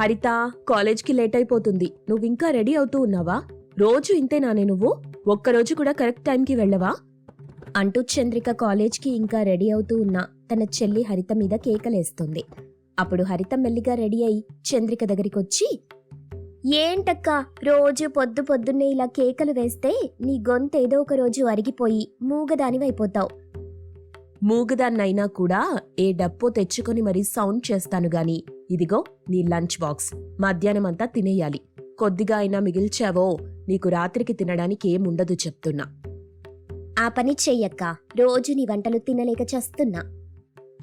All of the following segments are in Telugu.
హరిత కాలేజ్కి లేట్ అయిపోతుంది నువ్వింకా రెడీ అవుతూ ఉన్నావా? రోజు ఇంతేనానే నువ్వు? ఒక్కరోజు కూడా కరెక్ట్ టైంకి వెళ్ళవా? అంటూ చంద్రిక కాలేజ్కి ఇంకా రెడీ అవుతూ ఉన్న. తన చెల్లి హరిత మీద కేకలేస్తుంది. అప్పుడు హరిత మెల్లిగా రెడీ అయి చంద్రిక దగ్గరికొచ్చి ఏంటక్క రోజు పొద్దు పొద్దున్నే ఇలా కేకలు వేస్తే నీ గొంతు ఏదో ఒక రోజు అరిగిపోయి మూగదానివైపోతావు. మూగదాన్నైనా కూడా ఏ డప్పో తెచ్చుకొని మరీ సౌండ్ చేస్తాను గాని. ఇదిగో నీ లంచ్ బాక్స్. మధ్యాహ్నమంతా తినేయాలి. కొద్దిగా అయినా మిగిల్చావో నీకు రాత్రికి తినడానికి ఏముండదు చెప్తున్నా. ఆ పని చెయ్యక్క. రోజు నీ వంటలు తినలేక చస్తున్నా.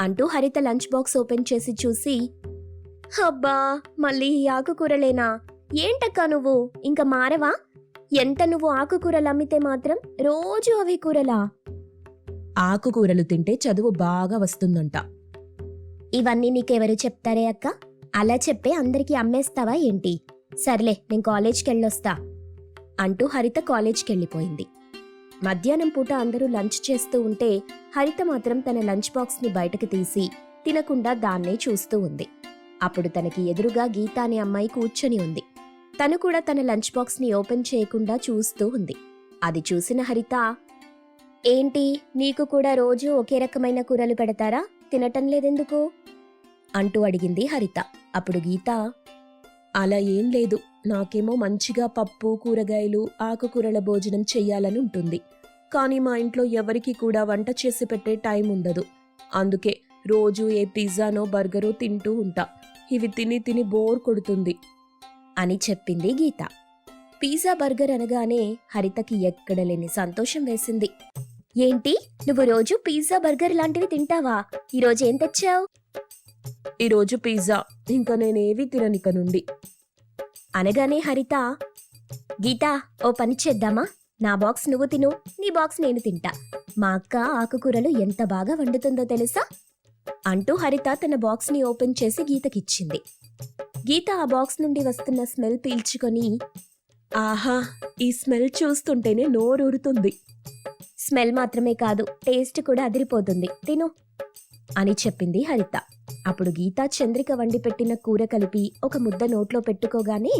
అంటూ హరిత లంచ్ బాక్స్ ఓపెన్ చేసి చూసి అబ్బా మళ్ళీ ఈ ఆకుకూరలేనా? ఏంటక్క నువ్వు? ఇంకా మారవా? ఎంత నువ్వు ఆకుకూరలు అమ్మితే మాత్రం రోజు అవి కూరలా? ఆకుకూరలు తింటే చదువు బాగా వస్తుందంట. ఇవన్నీ నీకెవరు చెప్తారే అక్క? అలా చెప్పే అందరికీ అమ్మేస్తావా ఏంటి? సర్లే నేను కాలేజ్కి వెళ్ళొస్తా అంటూ హరిత కాలేజ్కి వెళ్ళిపోయింది మధ్యాహ్నం పూట అందరూ లంచ్ చేస్తూ ఉంటే హరిత మాత్రం తన లంచ్ బాక్స్ని బయటకు తీసి తినకుండా దాన్నే చూస్తూ ఉంది. అప్పుడు తనకి ఎదురుగా గీత అనే అమ్మాయి కూర్చొని ఉంది. తను కూడా తన లంచ్ బాక్స్ని ఓపెన్ చేయకుండా చూస్తూ ఉంది. అది చూసిన హరిత ఏంటి? నీకు కూడా రోజు ఒకే రకమైన కూరలు పెడతారా? తినటం లేదెందుకు? అంటూ అడిగింది హరిత. అప్పుడు గీత అలా ఏం లేదు. నాకేమో మంచిగా పప్పు కూరగాయలు ఆకుకూరల భోజనం చెయ్యాలని ఉంటుంది. కానీ మా ఇంట్లో ఎవరికి కూడా వంట చేసి పెట్టే టైం ఉండదు. అందుకే రోజు ఏ పిజ్జానో బర్గరో తింటూ ఉంటా. ఇవి తిని తిని బోర్ కొడుతుంది. అని చెప్పింది గీత. పిజ్జా బర్గర్ అనగానే హరితకి ఎక్కడలేని సంతోషం వేసింది. ఏంటి? నువ్వు రోజు పిజ్జా బర్గర్ లాంటివి తింటావా? ఈరోజు ఏం తెచ్చావు? ఈరోజు పిజ్జా. ఇంకా నేనేవి తిననిక నుండి అనగానే హరిత గీత ఓ పని చేద్దామా? నా బాక్స్ నువ్వు తిను నీ బాక్స్ నేను తింటా. మా అక్క ఆకుకూరలు ఎంత బాగా వండుతుందో తెలుసా? అంటూ హరిత తన బాక్స్ని ఓపెన్ చేసి గీతకిచ్చింది. గీత ఆ బాక్స్ నుండి వస్తున్న స్మెల్ పీల్చుకొని ఆహా ఈ స్మెల్ చూస్తుంటేనే నోరూరుతుంది. స్మెల్ మాత్రమే కాదు టేస్ట్ కూడా అదిరిపోతుంది. తిను అని చెప్పింది హరిత. అప్పుడు గీత చంద్రిక వండి పెట్టిన కూర కలిపి ఒక ముద్ద నోట్లో పెట్టుకోగానే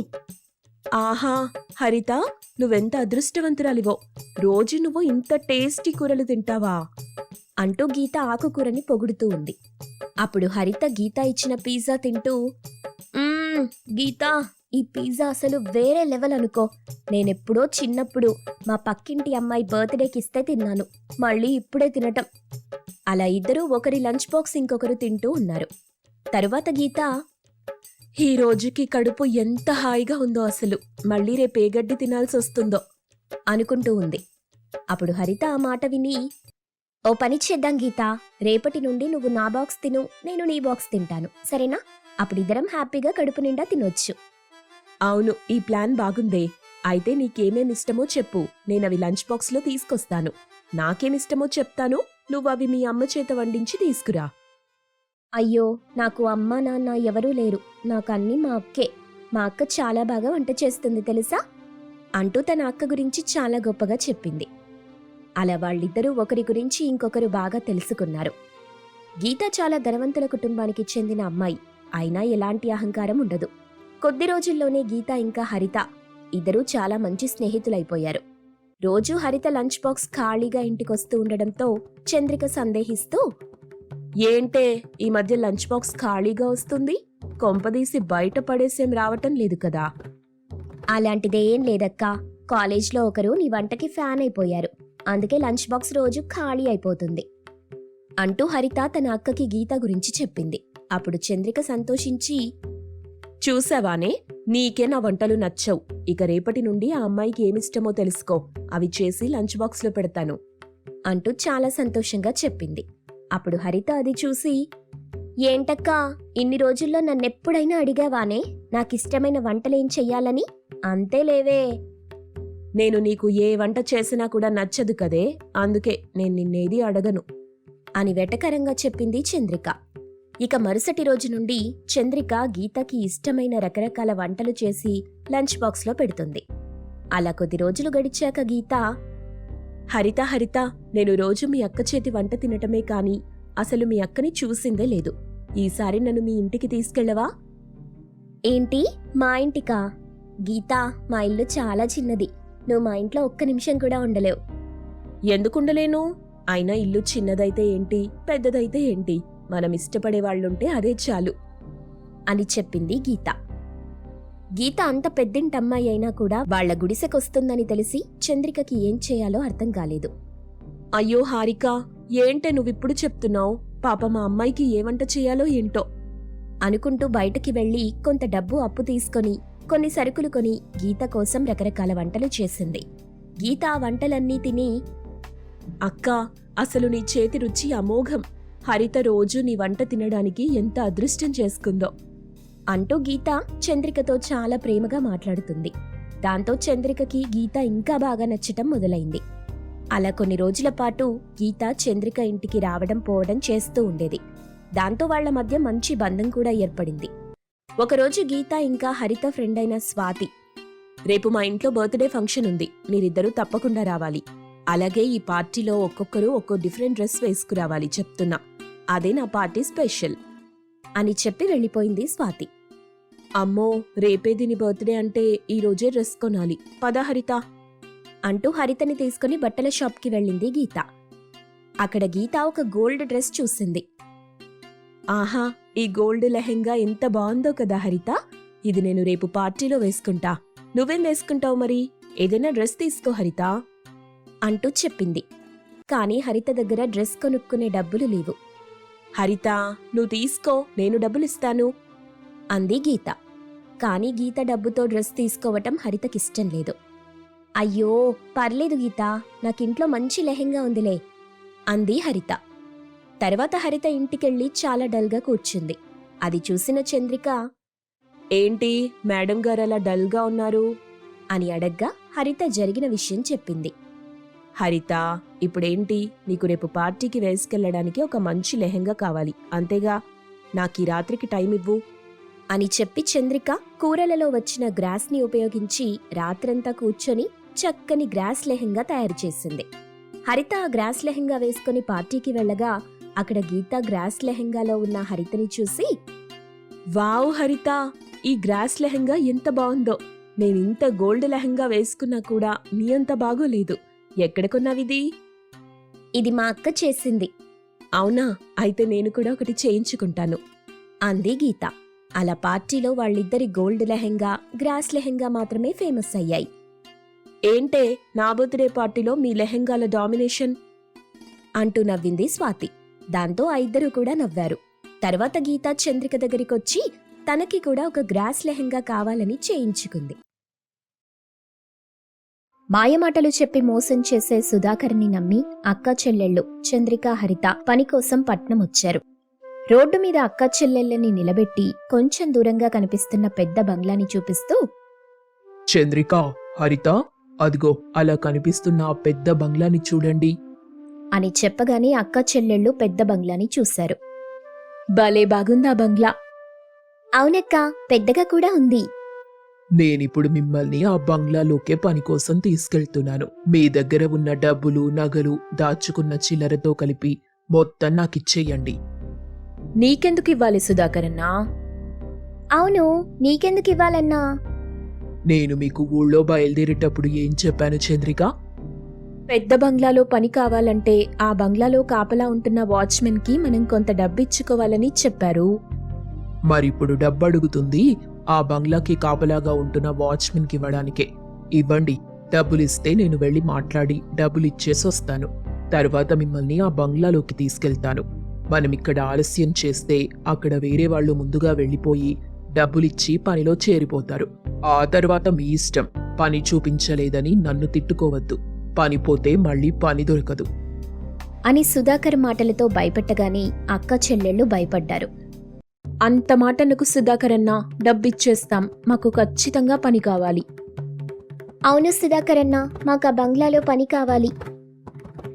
ఆహా హరిత నువ్వెంత అదృష్టవంతురాలివో. రోజు నువ్వు ఇంత టేస్టీ కూరలు తింటావా? అంటూ గీత ఆకుకూరని పొగుడుతూ ఉంది. అప్పుడు హరిత గీత ఇచ్చిన పిజ్జా తింటూ గీత ఈ పిజ్జా అసలు వేరే లెవెల్ అనుకో. నేనెప్పుడో చిన్నప్పుడు మా పక్కింటి అమ్మాయి బర్త్డేకి ఇస్తే తిన్నాను. మళ్ళీ ఇప్పుడే తినటం. అలా ఇద్దరూ ఒకరి లంచ్ బాక్స్ ఇంకొకరు తింటూ ఉన్నారు. తరువాత గీత ఈ రోజుకి కడుపు ఎంత హాయిగా ఉందో అసలు. మళ్ళీ రేపు ఏ గడ్డి తినాల్సి వస్తుందో. అనుకుంటూ ఉంది. అప్పుడు హరిత ఆ మాట విని ఓ పని చేద్దాం గీత. రేపటి నుండి నువ్వు నా బాక్స్ తిను. నేను నీ బాక్స్ తింటాను. సరేనా? అప్పుడిద్దరం హ్యాపీగా కడుపు నిండా తినొచ్చు. అవును ఈ ప్లాన్ బాగుందే. అయితే నీకేమేమి ఇష్టమో చెప్పు. నేను అవి లంచ్ బాక్స్లో తీసుకొస్తాను. నాకేమిష్టమో చెప్తాను. నువ్వు అవి మీ అమ్మ చేత వండించి తీసుకురా. అయ్యో నాకు అమ్మ నాన్న ఎవరూ లేరు. నాకు మా అక్కే. మా అక్క చాలా బాగా వంట చేస్తుంది తెలుసా? అంటూ తన అక్క గురించి చాలా గొప్పగా చెప్పింది. అలా వాళ్ళిద్దరూ ఒకరి గురించి ఇంకొకరు బాగా తెలుసుకున్నారు. గీత చాలా ధనవంతుల కుటుంబానికి చెందిన అమ్మాయి. అయినా ఎలాంటి అహంకారం ఉండదు. కొద్ది రోజుల్లోనే గీత ఇంకా హరిత ఇద్దరూ చాలా మంచి స్నేహితులైపోయారు. రోజూ హరిత లంచ్ బాక్స్ ఖాళీగా ఇంటికొస్తూ ఉండడంతో చంద్రిక సందేహిస్తూ ఏంటే ఈ మధ్య లంచ్ బాక్స్ ఖాళీగా వస్తుంది? కొంపదీసి బయట పడేసేం రావటం లేదు కదా. అలాంటిదేం లేదక్కా. కాలేజ్లో ఒకరు నీ వంటకి ఫ్యాన్ అయిపోయారు. అందుకే లంచ్ బాక్స్ రోజు ఖాళీ అయిపోతుంది. అంటూ హరిత తన అక్కకి గీత గురించి చెప్పింది. అప్పుడు చంద్రిక సంతోషించి చూసావానే? నీకే నా వంటలు నచ్చవు. ఇక రేపటి నుండి ఆ అమ్మాయికి ఏమిష్టమో తెలుసుకో. అవి చేసి లంచ్ బాక్స్లో పెడతాను. అంటూ చాలా సంతోషంగా చెప్పింది. అప్పుడు హరిత అది చూసి ఏంటక్కా ఇన్ని రోజుల్లో నన్నెప్పుడైనా అడిగావానే? నాకిష్టమైన వంటలేం చెయ్యాలని? అంతే లేవే. నేను నీకు ఏ వంట చేసినా కూడా నచ్చదు కదే. అందుకే నేను నిన్నేది అడగను. అని వెటకరంగా చెప్పింది చంద్రిక. ఇక మరుసటి రోజు నుండి చంద్రిక గీతకి ఇష్టమైన రకరకాల వంటలు చేసి లంచ్ బాక్స్లో పెడుతుంది. అలా కొద్ది రోజులు గడిచాక గీత హరిత హరిత నేను రోజు మీ అక్క చేతి వంట తినటమే కాని అసలు మీ అక్కని చూసిందే లేదు. ఈసారి నన్ను మీ ఇంటికి తీసుకెళ్ళవా? ఏంటి? మా ఇంటికా? గీత మా ఇల్లు చాలా చిన్నది. నువ్వు మా ఇంట్లో ఒక్క నిమిషం కూడా ఉండలేవు. ఎందుకుండలేను? అయినా ఇల్లు చిన్నదైతే ఏంటి? పెద్దదైతే ఏంటి? మనం ఇష్టపడే వాళ్ళుంటే అదే చాలు అని చెప్పింది గీత. గీత అంత పెద్దింటమ్మాయి అయినా కూడా వాళ్ళ గుడిసెకొస్తుందని తెలిసి చంద్రికకి ఏం చేయాలో అర్థం కాలేదు. అయ్యో హారిక ఏంటే నువ్విప్పుడు చెప్తున్నావు? పాప మా అమ్మాయికి ఏ వంట చేయాలో ఏంటో? అనుకుంటూ బయటకి వెళ్ళి కొంత డబ్బు అప్పు తీసుకొని కొన్ని సరుకులు కొని గీత కోసం రకరకాల వంటలు చేసింది. గీత ఆ వంటలన్నీ తిని అక్క అసలు నీ చేతి రుచి అమోఘం. హరిత రోజు నీ వంట తినడానికి ఎంత అదృష్టం చేసుకుందో. అంటూ గీత చంద్రికతో చాలా ప్రేమగా మాట్లాడుతుంది. దాంతో చంద్రికకి గీత ఇంకా బాగా నచ్చటం మొదలైంది. అలా కొన్ని రోజుల పాటు గీత చంద్రిక ఇంటికి రావడం పోవడం చేస్తూ ఉండేది. దాంతో వాళ్ళ మధ్య మంచి బంధం కూడా ఏర్పడింది. ఒకరోజు గీత ఇంకా హరిత ఫ్రెండ్ అయిన స్వాతి రేపు మా ఇంట్లో బర్త్డే ఫంక్షన్ ఉంది. మీరిద్దరూ తప్పకుండా రావాలి. అలాగే ఈ పార్టీలో ఒక్కొక్కరు ఒక్కో డిఫరెంట్ డ్రెస్ వేసుకురావాలి చెప్తున్నా. అదే నా పార్టీ స్పెషల్. అని చెప్పి వెళ్ళిపోయింది స్వాతి. అమ్మో రేపే దీని బర్త్డే అంటే ఈరోజే డ్రెస్ కొనాలి. పద హరిత. అంటూ హరితని తీసుకుని బట్టల షాప్కి వెళ్ళింది గీత. అక్కడ గీత ఒక గోల్డ్ డ్రెస్ చూసింది. ఆహా ఈ గోల్డ్ లెహెంగా ఎంత బాగుందో కదా హరిత. ఇది నేను రేపు పార్టీలో వేసుకుంటా. నువ్వేం వేసుకుంటావు మరి? ఏదైనా డ్రెస్ తీసుకో హరిత. అంటూ చెప్పింది. కానీ హరిత దగ్గర డ్రెస్ కొనుక్కునే డబ్బులు లేవు. హరిత నువ్వు తీసుకో నేను డబ్బులిస్తాను అంది గీత. కానీ గీత డబ్బుతో డ్రెస్ తీసుకోవటం హరితకిష్టం లేదు. అయ్యో పర్లేదు గీత నాకింట్లో మంచి లెహెంగా ఉందిలే అంది హరిత. తర్వాత హరిత ఇంటికెళ్ళి చాలా డల్గా కూర్చుంది. అది చూసిన చంద్రిక ఏంటి మేడం గారు అలా డల్గా ఉన్నారు? అని అడగ్గా హరిత జరిగిన విషయం చెప్పింది. హరిత ఇప్పుడేంటి? నీకు రేపు పార్టీకి వేసుకెళ్ళడానికి ఒక మంచి లెహెంగా కావాలి. అంతేగా? నాకు ఈ రాత్రికి టైం ఇవ్వు. అని చెప్పి చంద్రిక కూరలలో వచ్చిన గ్రాస్ని ఉపయోగించి రాత్రంతా కూర్చొని చక్కని గ్రాస్ లెహెంగా తయారు చేసింది. హరిత గ్రాస్ లెహెంగా వేసుకుని పార్టీకి వెళ్ళగా అక్కడ గీత గ్రాస్ లెహెంగాలో ఉన్న హరితని చూసి వావ్ హరిత ఈ గ్రాస్ లెహెంగా ఎంత బాగుందో. నేను ఇంత గోల్డ్ లెహెంగా వేసుకున్నా కూడా నీ అంత బాగోలేదు. ఎక్కడ కొన్నావిది? ఇది మా అక్క చేసింది. అవునా? అయితే నేను కూడా ఒకటి చేయించుకుంటాను. అంది గీత. అలా పార్టీలో వాళ్ళిద్దరి గోల్డ్ లెహెంగా గ్రాస్ లెహెంగా మాత్రమే ఫేమస్ అయ్యాయి. ఏంటే? నా బర్త్డే పార్టీలో మీ లెహెంగాల డామినేషన్? అంటూ నవ్వింది స్వాతి. దాంతో ఆ ఇద్దరు కూడా నవ్వారు. తర్వాత గీత చంద్రిక దగ్గరికొచ్చి తనకి కూడా ఒక గ్రాస్ లెహెంగా కావాలని చేయించుకుంది. మాయమాటలు చెప్పి మోసం చేసే సుధాకర్ని నమ్మి అక్క చెల్లెళ్ళు చంద్రిక హరిత పని కోసం పట్నం వచ్చారు రోడ్డు మీద అక్క చెల్లెళ్ళని నిలబెట్టి కొంచెం దూరంగా కనిపిస్తున్న పెద్ద బంగ్లాని చూపిస్తూ చంద్రిక హరిత అదిగో అలా కనిపిస్తున్న ఆ పెద్ద బంగ్లాని చూడండి. అని చెప్పగానే అక్క చెల్లెళ్ళు పెద్ద బంగ్లాని చూశారు. భలే బాగుందా బంగ్లా. అవునక్క పెద్దగా కూడా ఉంది. నేనిప్పుడు మిమ్మల్ని ఆ బంగ్లాలోకే పని కోసం తీసుకెళ్తున్నాను. మీ దగ్గర ఉన్న డబ్బులు నగలు దాచుకున్న చిల్లరతో కలిపి మొత్తం నాకిచ్చేయండి. నీకెందుకు ఇవ్వాలి సుధాకరన్నా? అవును నీకెందుకు ఇవ్వాలన్నా? నేను మీకు ఊళ్ళో బయలుదేరేటప్పుడు ఏం చెప్పాను చంద్రిక? పెద్ద బంగ్లాలో పని కావాలంటే ఆ బంగ్లాలో కాపలా ఉంటున్న వాచ్మెన్కి మనం కొంత డబ్బిచ్చుకోవాలని చెప్పారు. మరిప్పుడు డబ్బు అడుగుతుంది ఆ బంగ్లాకి కాపలాగా ఉంటున్న వాచ్మెన్కి ఇవ్వడానికే ఇవ్వండి డబ్బులిస్తే నేను వెళ్ళి మాట్లాడి డబ్బులు ఇచ్చేసి వస్తాను తర్వాత మిమ్మల్ని ఆ బంగ్లాలోకి తీసుకెళ్తాను. మనం ఇక్కడ ఆలస్యం చేస్తే అక్కడ వేరే వాళ్ళు ముందుగా వెళ్ళిపోయి డబ్బులిచ్చి పనిలో చేరిపోతారు. ఆ తర్వాత మీ ఇష్టం పని చూపించలేదని నన్ను తిట్టుకోవద్దు. పని పోతే మళ్ళీ పని దొరకదు. అని సుధాకర్ మాటలతో భయపెట్టగానే అక్క చెల్లెళ్ళు భయపడ్డారు. అంత మాట నాకు సుధాకరన్నా డబ్బిచ్చేస్తాం. మాకు ఖచ్చితంగా పని కావాలి. అవును సుధాకర్ అన్న మాకు ఆ బంగ్లాలో పని కావాలి.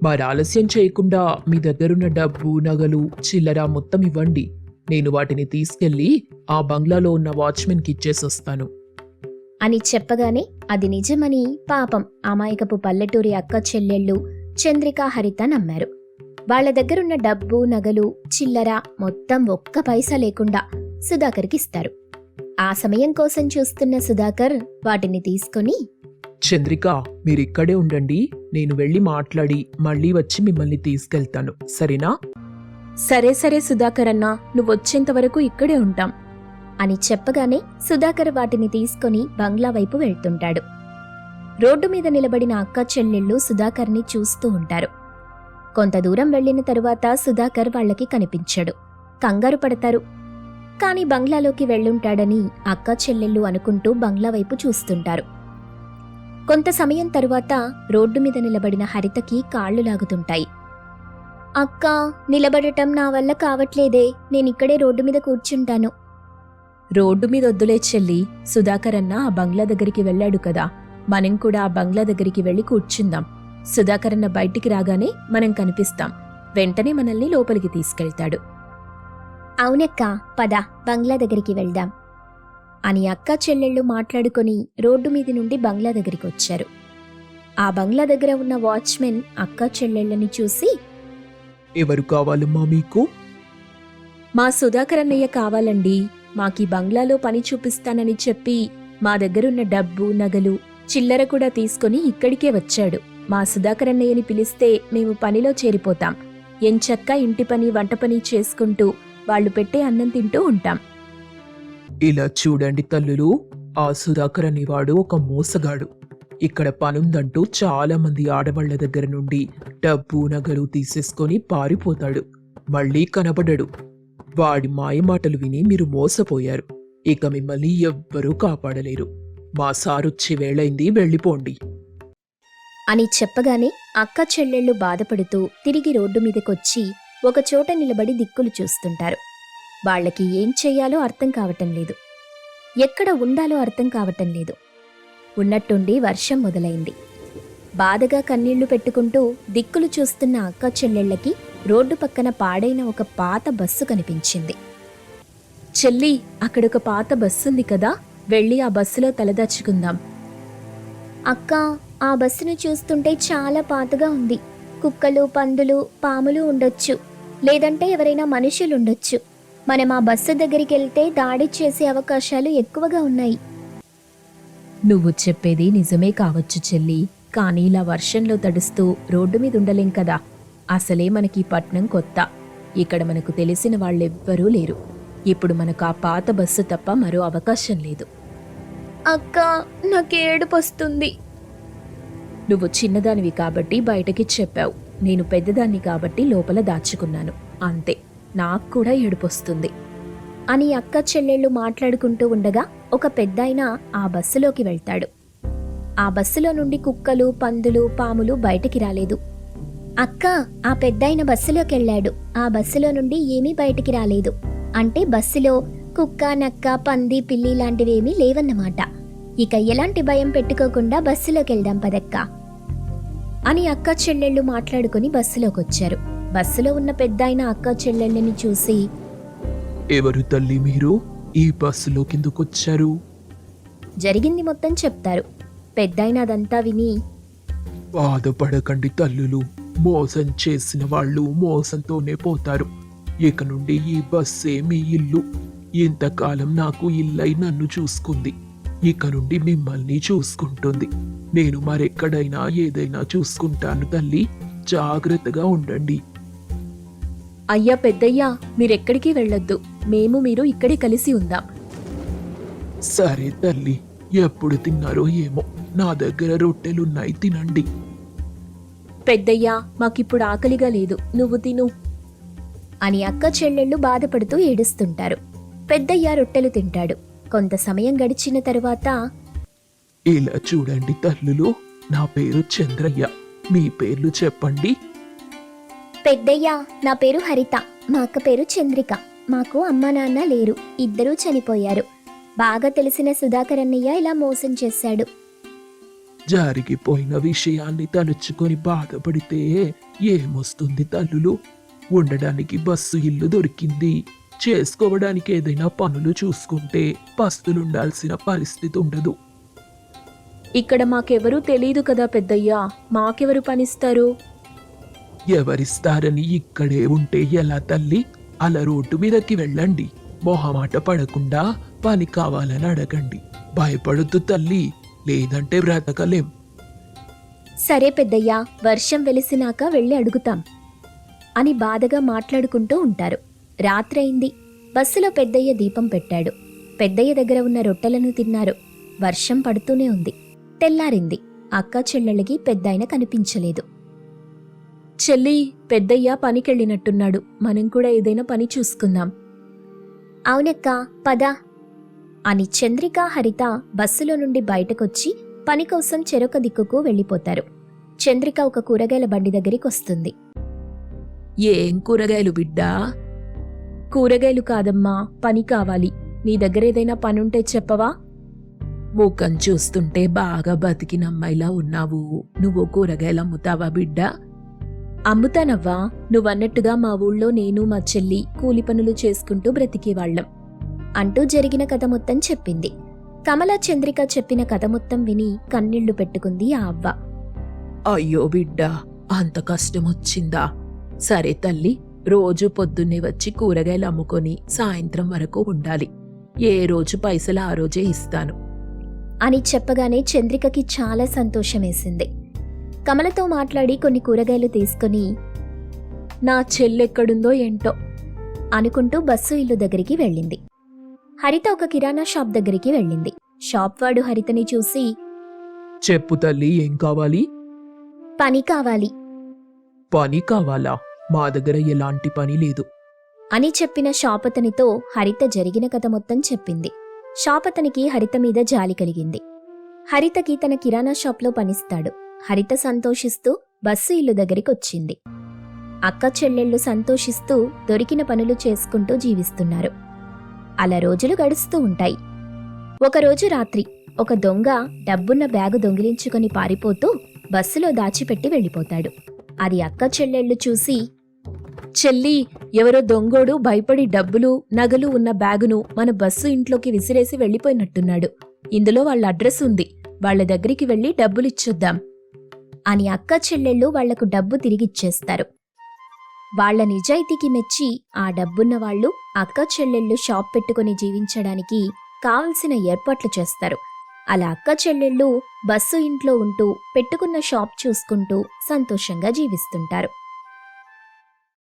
మరి ఆలస్యం చేయకుండా మీ దగ్గరున్న డబ్బు నగలు చిల్లర మొత్తం ఇవ్వండి. నేను వాటిని తీసుకెళ్ళి ఆ బంగ్లాలో ఉన్న వాచ్మెన్కి ఇచ్చేసొస్తాను అని చెప్పగానే అది నిజమని పాపం అమాయకపు పల్లెటూరి అక్క చెల్లెళ్ళు చంద్రిక హరిత నమ్మారు. వాళ్ళ దగ్గరున్న డబ్బు నగలు చిల్లర మొత్తం ఒక్క పైసా లేకుండా సుధాకర్కి ఇస్తారు. ఆ సమయం కోసం చూస్తున్న సుధాకర్ వాటిని తీసుకొని చంద్రిక మీరిక్కడే ఉండండి నేను వెళ్ళి మాట్లాడి మళ్ళీ వచ్చి మిమ్మల్ని తీసుకెళ్తాను. సరేనా? సరే సరే సుధాకర్ అన్నా నువ్వు వచ్చేంత వరకు ఇక్కడే ఉంటాం. అని చెప్పగానే సుధాకర్ వాటిని తీసుకొని బంగ్లా వైపు వెళ్తుంటాడు. రోడ్డు మీద నిలబడిన అక్క చెల్లెళ్ళు సుధాకర్ని చూస్తూ ఉంటారు. కొంత దూరం వెళ్ళిన తరువాత సుధాకర్ వాళ్ళకి కనిపించాడు. కంగారు పడతారు. కాని బంగ్లాలోకి వెళ్ళుంటాడని అక్క చెల్లెళ్ళు అనుకుంటూ బంగ్లా వైపు చూస్తుంటారు. కొంత సమయం తరువాత రోడ్డు మీద నిలబడిన హరితకి కాళ్ళు లాగుతుంటాయి. అక్క నిలబడటం నా వల్ల కావట్లేదే. నేనిక్కడే రోడ్డు మీద కూర్చుంటాను. రోడ్డు మీద వద్దులే చెల్లి. సుధాకర్ అన్న ఆ బంగ్లా దగ్గరికి వెళ్ళాడు కదా. మనం కూడా ఆ బంగ్లా దగ్గరికి వెళ్ళి కూర్చుందాం. సుధాకర్ అన్న బయటికి రాగానే మనం కనిపిస్తాం. వెంటనే మనల్ని లోపలికి తీసుకెళ్తాడు. అవునక్క పద బంగ్లా దగ్గరికి వెళ్దాం. అని అక్క చెల్లెళ్ళు మాట్లాడుకొని రోడ్డు మీది నుండి బంగ్లా దగ్గరికి వచ్చారు. ఆ బంగ్లా దగ్గర ఉన్న వాచ్మెన్ అక్క చెల్లెళ్ళని చూసి ఎవరు కావాలమ్మా మీకు? మా సుధాకర్ అన్నయ్య కావాలండి మాకీ బంగ్లాలో పని చూపిస్తానని చెప్పి మా దగ్గరున్న డబ్బు నగలు చిల్లర కూడా తీసుకొని ఇక్కడికే వచ్చాడు. మా సుధాకర్ అన్నయ్యని పిలిస్తే మేము పనిలో చేరిపోతాం. ఎంచక్క ఇంటి పని వంట పని చేసుకుంటూ వాళ్ళు పెట్టే అన్నం తింటూ ఉంటాం. ఇలా చూడండి తల్లులు ఆ సుధాకర్ అనేవాడు ఒక మోసగాడు. ఇక్కడ పనుందంటూ చాలా మంది ఆడవాళ్ళ దగ్గర నుండి డబ్బు నగలు తీసేసుకొని పారిపోతాడు. మళ్ళీ కనబడడు. వాడి మాయమాటలు విని మీరు మోసపోయారు. ఇక మిమ్మల్ని ఎవ్వరూ కాపాడలేరు. మా సారొచ్చే వేళైంది వెళ్ళిపోండి. అని చెప్పగానే అక్క చెల్లెళ్ళు బాధపడుతూ తిరిగి రోడ్డు మీదకొచ్చి ఒకచోట నిలబడి దిక్కులు చూస్తుంటారు. వాళ్ళకి ఏం చెయ్యాలో అర్థం కావటం లేదు. ఎక్కడ ఉండాలో అర్థం కావటం లేదు. ఉన్నట్టుండి వర్షం మొదలైంది. బాధగా కన్నీళ్ళు పెట్టుకుంటూ దిక్కులు చూస్తున్న అక్క చెల్లెళ్ళకి రోడ్డు పక్కన పాడైన ఒక పాత బస్సు కనిపించింది. చెల్లి అక్కడొక పాత బస్సుంది కదా వెళ్ళి ఆ బస్సులో తలదాచుకుందాం. అక్క ఆ బస్సును చూస్తుంటే చాలా పాతగా ఉంది. కుక్కలు పందులు పాములు ఉండొచ్చు. లేదంటే ఎవరైనా మనుషులు ఉండొచ్చు మనం ఆ బస్సు దగ్గరికి వెళ్తే దాడి చేసే అవకాశాలు ఎక్కువగా ఉన్నాయి. నువ్వు చెప్పేది నిజమే కావచ్చు చెల్లి. కానీ ఇలా వర్షంలో తడుస్తూ రోడ్డు మీద ఉండలేం కదా. అసలే మనకి పట్నం కొత్త. ఇక్కడ మనకు తెలిసిన వాళ్ళెవ్వరూ లేరు. ఇప్పుడు మనకు ఆ పాత బస్సు తప్ప మరో అవకాశం లేదు. అక్క నాకు ఏడుపు వస్తుంది నువ్వు చిన్నదానివి కాబట్టి బయటకి చెప్పావు. నేను పెద్దదాన్ని కాబట్టి లోపల దాచుకున్నాను. అంతే. నాకు కూడా ఏడుపొస్తుంది. అని అక్క చెల్లెళ్ళు మాట్లాడుకుంటూ ఉండగా ఒక పెద్దాయన ఆ బస్సులోకి వెళ్తాడు. ఆ బస్సులో నుండి కుక్కలు పందులు పాములు బయటికి రాలేదు. అక్క ఆ పెద్దాయన బస్సులోకి వెళ్ళాడు. ఆ బస్సులో నుండి ఏమీ బయటికి రాలేదు. అంటే బస్సులో కుక్క నక్క పంది పిల్లి లాంటివేమీ లేవన్నమాట. ఇక ఎలాంటి భయం పెట్టుకోకుండా బస్సులోకి వెళ్దాం పదక్కా. అని అక్క చెల్లెళ్ళు మాట్లాడుకుని బస్సులోకి వచ్చారు బస్సులో ఉన్న పెద్దాయన అక్క చెల్లెళ్ళని చూసి ఎవరు తల్లి మీరు? ఈ బస్సులో కిందకొచ్చారు? జరిగింది మొత్తం చెప్తారు. పెద్దాయన అదంతా విని బాధపడకండి తల్లులు. మోసం చేసిన వాళ్ళు మోసంతోనే పోతారు. ఇక నుండి ఈ బస్సే మీ ఇల్లు. ఇంతకాలం నాకు ఇల్లై నన్ను చూసుకుంది. ఇక నుండి మిమ్మల్ని చూసుకుంటుంది. నేను మరెక్కడైనా ఏదైనా చూసుకుంటాను తల్లి. జాగ్రత్తగా ఉండండి. అయ్యా పెద్దయ్యా మీరెక్కడికి వెళ్ళొద్దు. మేము మీరు ఇక్కడే కలిసి ఉందాం. సరే తల్లి ఎప్పుడు తిన్నారో ఏమో. నా దగ్గర రొట్టెలున్నాయి తినండి. పెద్దయ్యా మాకిప్పుడు ఆకలిగా లేదు. నువ్వు తిను. అని అక్క చెల్లెళ్ళు బాధపడుతూ ఏడుస్తుంటారు. పెద్దయ్య రొట్టెలు తింటాడు. కొంత సమయం గడిచిన తరువాత ఇలా చూడండి తల్లులు నా పేరు చంద్రయ్య. మీ పేర్లు చెప్పండి. పెద్దయ్య నా పేరు హరిత. మా అక్క పేరు చంద్రిక. మాకు అమ్మ నాన్న లేరు. ఇద్దరూ చనిపోయారు. బాగా తెలిసిన సుధాకర్ అన్నయ్య ఇలా మోసం చేశాడు. జరిగిపోయిన విషయాన్ని తలుచుకొని బాధపడితే ఏమొస్తుంది తల్లులు? ఉండడానికి బస్సు ఇల్లు దొరికింది. చేసుకోవడానికి ఏదైనా పనులు చూసుకుంటే పస్తులుండాల్సిన పరిస్థితి ఉండదు. ఇక్కడ మాకెవరూ తెలీదు కదా పెద్దయ్యా. మాకెవరు పనిస్తారు? ఎవరిస్తారని ఇక్కడే ఉంటే ఎలా తల్లి? అలా రోడ్డు మీదకి వెళ్ళండి. మొహమాట పడకుండా పని కావాలని అడగండి. భయపడద్దు తల్లి. లేదంటే బ్రతకలేం. సరే పెద్దయ్య వర్షం వెలిసినాక వెళ్ళి అడుగుతాం అని బాధగా మాట్లాడుకుంటూ ఉంటారు. రాత్రయింది. బస్సులో పెద్దయ్య దీపం పెట్టాడు. పెద్దయ్య దగ్గర ఉన్న రొట్టెలను తిన్నారు. వర్షం పడుతూనే ఉంది. తెల్లారింది. అక్క చెల్లెళ్ళకి పెద్దాయన కనిపించలేదు. చెల్లి పెద్దయ్య పనికెళ్ళినట్టున్నాడు. మనం కూడా ఏదైనా పని చూసుకుందాం. అవునక్క పద. అని చంద్రిక హరిత బస్సులో నుండి బయటకొచ్చి పని కోసం చెరొక దిక్కుకు వెళ్ళిపోతారు. చంద్రిక ఒక కూరగాయల బండి దగ్గరికి వస్తుంది. ఏం కూరగాయలు బిడ్డా? కూరగాయలు కాదమ్మా పని కావాలి. నీ దగ్గర ఏదైనా పనుంటే చెప్పవా? ముఖం చూస్తుంటే బాగా బతికిన అమ్మాయిలా ఉన్నావు. నువ్వు కూరగాయలు అమ్ముతావా బిడ్డా? అమ్ముతానవ్వా. నువ్వన్నట్టుగా మా ఊళ్ళో నేను మా చెల్లి కూలి పనులు చేసుకుంటూ బ్రతికేవాళ్ళం అంటూ జరిగిన కథ మొత్తం చెప్పింది. కమల చంద్రిక చెప్పిన కథ మొత్తం విని కన్నీళ్ళు పెట్టుకుంది ఆ అవ్వ. అయ్యో బిడ్డా అంత కష్టం వచ్చిందా? సరే తల్లి రోజు పొద్దున్నే వచ్చి కూరగాయలు అమ్ముకొని సాయంత్రం వరకు ఉండాలి. ఏ రోజు పైసలు ఆ రోజే ఇస్తాను. అని చెప్పగానే చంద్రికకి చాలా సంతోషమేసింది. కమలతో మాట్లాడి కొన్ని కూరగాయలు తీసుకుని నా చెల్లెక్కడుందో ఏంటో అనుకుంటూ బస్సు ఇల్లు దగ్గరికి వెళ్ళింది. హరిత ఒక కిరాణా షాప్ దగ్గరికి వెళ్ళింది. షాప్ వాడు హరితని చూసి చెప్పు తల్లి ఏం కావాలి? పని కావాలి. పని కావాలా? మా దగ్గర ఎలాంటి పని లేదు. అని చెప్పిన షాపతనితో హరిత జరిగిన కథ మొత్తం చెప్పింది. షాప్ అతనికి హరిత మీద జాలి కలిగింది. హరితకి తన కిరాణా షాప్లో పనిస్తాడు. హరిత సంతోషిస్తూ బస్సు ఇల్లు దగ్గరికి వచ్చింది అక్క చెల్లెళ్ళు సంతోషిస్తూ దొరికిన పనులు చేసుకుంటూ జీవిస్తున్నారు. అలా రోజులు గడుస్తూ ఉంటాయి. ఒకరోజు రాత్రి ఒక దొంగ డబ్బున్న బ్యాగు దొంగిలించుకొని పారిపోతూ బస్సులో దాచిపెట్టి వెళ్ళిపోతాడు. అది అక్క చెల్లెళ్ళు చూసి చెల్లి ఎవరో దొంగోడు భయపడి డబ్బులు నగలు ఉన్న బ్యాగును మన బస్సు ఇంట్లోకి విసిరేసి వెళ్ళిపోయినట్టున్నాడు. ఇందులో వాళ్ళ అడ్రస్ ఉంది. వాళ్ళ దగ్గరికి వెళ్ళి డబ్బులిచ్చొద్దాం అని అక్క చెల్లెళ్ళు వాళ్ళకు డబ్బు తిరిగిచ్చేస్తారు. వాళ్ళ నిజాయితీకి మెచ్చి ఆ డబ్బున్న వాళ్ళు అక్క చెల్లెళ్ళు షాప్ పెట్టుకుని జీవించడానికి కావలసిన ఏర్పాట్లు చేస్తారు. అలా అక్క చెల్లెళ్ళు బస్సు ఇంట్లో ఉంటూ పెట్టుకున్న షాప్ చూసుకుంటూ సంతోషంగా జీవిస్తుంటారు.